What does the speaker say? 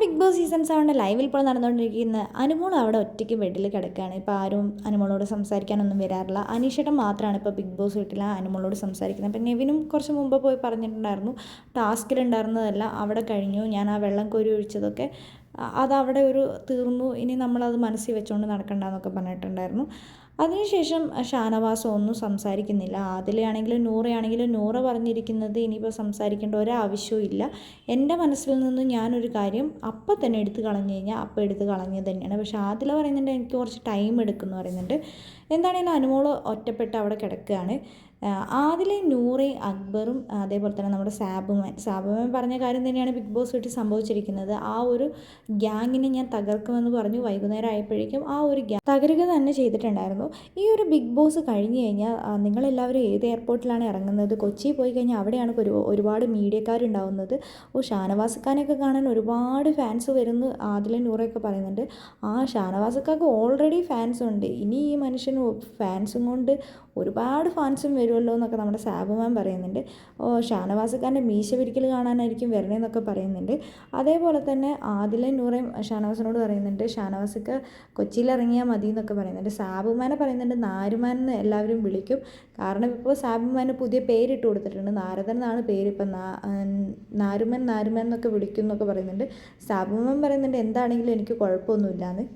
Big boss season സെവന്റെ ലൈവിൽ ഇപ്പോൾ നടന്നുകൊണ്ടിരിക്കുന്ന അനുമോൾ അവിടെ ഒറ്റയ്ക്ക് ബെഡിൽ കിടക്കുകയാണ്. ഇപ്പോൾ ആരും അനുമോളോട് സംസാരിക്കാനൊന്നും വരാറില്ല. അനീഷേട്ടൻ മാത്രമാണ് ഇപ്പോൾ ബിഗ് ബോസ് വീട്ടിൽ അനുമോളോട് സംസാരിക്കുന്നത്. അപ്പം നെവിനും കുറച്ച് മുമ്പ് പോയി പറഞ്ഞിട്ടുണ്ടായിരുന്നു ടാസ്കിലുണ്ടായിരുന്നതല്ല അവിടെ കഴിഞ്ഞു ഞാൻ ആ വെള്ളം കോരി ഒഴിച്ചതൊക്കെ അതവിടെ ഒരു തീർന്നു ഇനി നമ്മളത് മനസ്സിൽ വെച്ചുകൊണ്ട് നടക്കണ്ടെന്നൊക്കെ പറഞ്ഞിട്ടുണ്ടായിരുന്നു. അതിനുശേഷം ഷാനവാസ് ഒന്നും സംസാരിക്കുന്നില്ല. ആദിലയാണെങ്കിലും നൂറയാണെങ്കിലും നൂറ പറഞ്ഞിരിക്കുന്നത് ഇനിയിപ്പോൾ സംസാരിക്കേണ്ട ഒരാവശ്യവും ഇല്ല. എന്റെ മനസ്സിൽ നിന്ന് ഞാനൊരു കാര്യം അപ്പം തന്നെ എടുത്ത് കളഞ്ഞു കഴിഞ്ഞാൽ അപ്പം എടുത്ത് കളഞ്ഞത് തന്നെയാണ്. പക്ഷെ ആദില പറയുന്നുണ്ട് എനിക്ക് കുറച്ച് ടൈം എടുക്കുമെന്ന് പറയുന്നുണ്ട്. എന്താണെങ്കിലും അനുമോൾ ഒറ്റപ്പെട്ട് അവിടെ കിടക്കുകയാണ്. ആദിലെ നൂറയും അക്ബറും അതേപോലെ തന്നെ നമ്മുടെ സാബുമാൻ. സാബുമാൻ പറഞ്ഞ കാര്യം തന്നെയാണ് ബിഗ് ബോസ് വീട്ടിൽ സംഭവിച്ചിരിക്കുന്നത്. ആ ഒരു ഗ്യാങ്ങിനെ ഞാൻ തകർക്കുമെന്ന് പറഞ്ഞു വൈകുന്നേരം ആയപ്പോഴേക്കും ആ ഒരു ഗ്യാങ് തകരുക തന്നെ ചെയ്തിട്ടുണ്ടായിരുന്നു. ഈ ഒരു ബിഗ് ബോസ് കഴിഞ്ഞ് കഴിഞ്ഞാൽ നിങ്ങളെല്ലാവരും ഏത് എയർപോർട്ടിലാണ് ഇറങ്ങുന്നത്? കൊച്ചി പോയി കഴിഞ്ഞാൽ അവിടെയാണ് ഒരു ഒരുപാട് മീഡിയക്കാരുണ്ടാവുന്നത്. ഓ ഷാനവാസക്കാനൊക്കെ കാണാൻ ഒരുപാട് ഫാൻസ് വരുന്നു ആദില നൂറൊക്കെ പറയുന്നുണ്ട്. ആ ഷാനവാസക്കാർക്ക് ഓൾറെഡി ഫാൻസ് ഉണ്ട്. ഇനി ഈ മനുഷ്യന് ഫാൻസും കൊണ്ട് ഒരുപാട് ഫാൻസും വരുമല്ലോ എന്നൊക്കെ നമ്മുടെ സാബുമാൻ പറയുന്നുണ്ട്. ഓ ഷാനവാസക്കാരന്റെ മീശ പിരിക്കൽ കാണാനായിരിക്കും വരണേന്നൊക്കെ പറയുന്നുണ്ട്. അതേപോലെ തന്നെ ആദിലെ നൂറയും ഷാനവാസിനോട് പറയുന്നുണ്ട് ഷാനവാസൊക്കെ കൊച്ചിയിൽ ഇറങ്ങിയാൽ മതി എന്നൊക്കെ പറയുന്നുണ്ട് സാബുമാനെ പറയുന്നുണ്ട് നാരുമാൻ എന്ന് എല്ലാവരും വിളിക്കും. കാരണം ഇപ്പോൾ സാബുമാന് പുതിയ പേരിട്ട് കൊടുത്തിട്ടുണ്ട്. നാരദൻ എന്നാണ് പേര്. ഇപ്പം നാരുമൻ നാരുമൻ എന്നൊക്കെ വിളിക്കും എന്നൊക്കെ പറയുന്നുണ്ട്. സാബുമാൻ പറയുന്നുണ്ട് എന്താണെങ്കിലും എനിക്ക് കുഴപ്പമൊന്നുമില്ലാന്ന്.